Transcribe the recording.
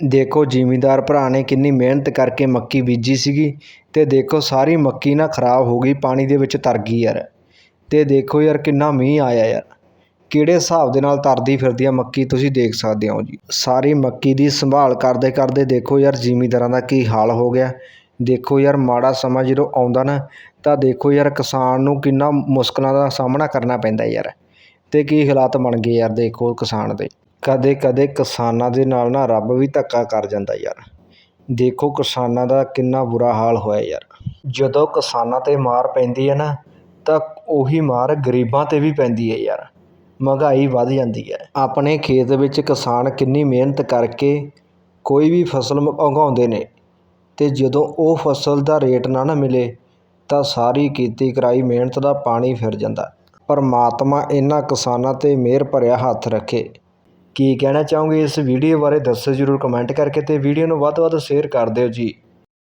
ਦੇਖੋ ਜ਼ਿਮੀਂਦਾਰ ਭਰਾ ਨੇ ਕਿੰਨੀ ਮਿਹਨਤ ਕਰਕੇ ਮੱਕੀ ਬੀਜੀ ਸੀਗੀ ਅਤੇ ਦੇਖੋ ਸਾਰੀ ਮੱਕੀ ਨਾ ਖਰਾਬ ਹੋ ਗਈ, ਪਾਣੀ ਦੇ ਵਿੱਚ ਤਰ ਗਈ ਯਾਰ। ਅਤੇ ਦੇਖੋ ਯਾਰ ਕਿੰਨਾ ਮੀਂਹ ਆਇਆ ਯਾਰ। ਕਿਹੜੇ ਹਿਸਾਬ ਦੇ ਨਾਲ ਤਰਦੀ ਫਿਰਦੀ ਆ ਮੱਕੀ ਤੁਸੀਂ ਦੇਖ ਸਕਦੇ ਹੋ ਜੀ। ਸਾਰੀ ਮੱਕੀ ਦੀ ਸੰਭਾਲ ਕਰਦੇ ਕਰਦੇ ਦੇਖੋ ਯਾਰ ਜ਼ਿਮੀਂਦਾਰਾਂ ਦਾ ਕੀ ਹਾਲ ਹੋ ਗਿਆ। ਦੇਖੋ ਯਾਰ ਮਾੜਾ ਸਮਾਂ ਜਦੋਂ ਆਉਂਦਾ ਨਾ, ਤਾਂ ਦੇਖੋ ਯਾਰ ਕਿਸਾਨ ਨੂੰ ਕਿੰਨਾ ਮੁਸ਼ਕਲਾਂ ਦਾ ਸਾਹਮਣਾ ਕਰਨਾ ਪੈਂਦਾ ਯਾਰ। ਅਤੇ ਕੀ ਹਾਲਾਤ ਬਣ ਗਏ ਯਾਰ ਦੇਖੋ ਕਿਸਾਨ ਦੇ। ਕਦੇ ਕਦੇ ਕਿਸਾਨਾਂ ਦੇ ਨਾਲ ਨਾ ਰੱਬ ਵੀ ਧੱਕਾ ਕਰ ਜਾਂਦਾ ਯਾਰ। ਦੇਖੋ ਕਿਸਾਨਾਂ ਦਾ ਕਿੰਨਾ ਬੁਰਾ ਹਾਲ ਹੋਇਆ ਯਾਰ। ਜਦੋਂ ਕਿਸਾਨਾਂ ਤੇ ਮਾਰ ਪੈਂਦੀ ਹੈ ਨਾ, ਤਾਂ ਉਹੀ ਮਾਰ ਗਰੀਬਾਂ ਤੇ ਵੀ ਪੈਂਦੀ ਹੈ ਯਾਰ। ਮਹਿੰਗਾਈ ਵੱਧ ਜਾਂਦੀ ਹੈ। ਆਪਣੇ ਖੇਤ ਵਿੱਚ ਕਿਸਾਨ ਕਿੰਨੀ ਮਿਹਨਤ ਕਰਕੇ ਕੋਈ ਵੀ ਫਸਲ ਉਗਾਉਂਦੇ ਨੇ ਅਤੇ ਜਦੋਂ ਉਹ ਫਸਲ ਦਾ ਰੇਟ ਨਾ ਨਾ ਮਿਲੇ, ਤਾਂ ਸਾਰੀ ਕੀਤੀ ਕਰਾਈ ਮਿਹਨਤ ਦਾ ਪਾਣੀ ਫਿਰ ਜਾਂਦਾ। ਪਰਮਾਤਮਾ ਇਹਨਾਂ ਕਿਸਾਨਾਂ ਤੇ ਮਿਹਰ ਭਰਿਆ ਹੱਥ ਰੱਖੇ। ਕੀ ਕਹਿਣਾ ਚਾਹੋਗੇ ਇਸ ਵੀਡੀਓ ਬਾਰੇ ਦੱਸੋ ਜਰੂਰ ਕਮੈਂਟ ਕਰਕੇ ਅਤੇ ਵੀਡੀਓ ਨੂੰ ਵੱਧ ਤੋਂ ਵੱਧ ਸ਼ੇਅਰ ਕਰ ਦਿਓ ਜੀ।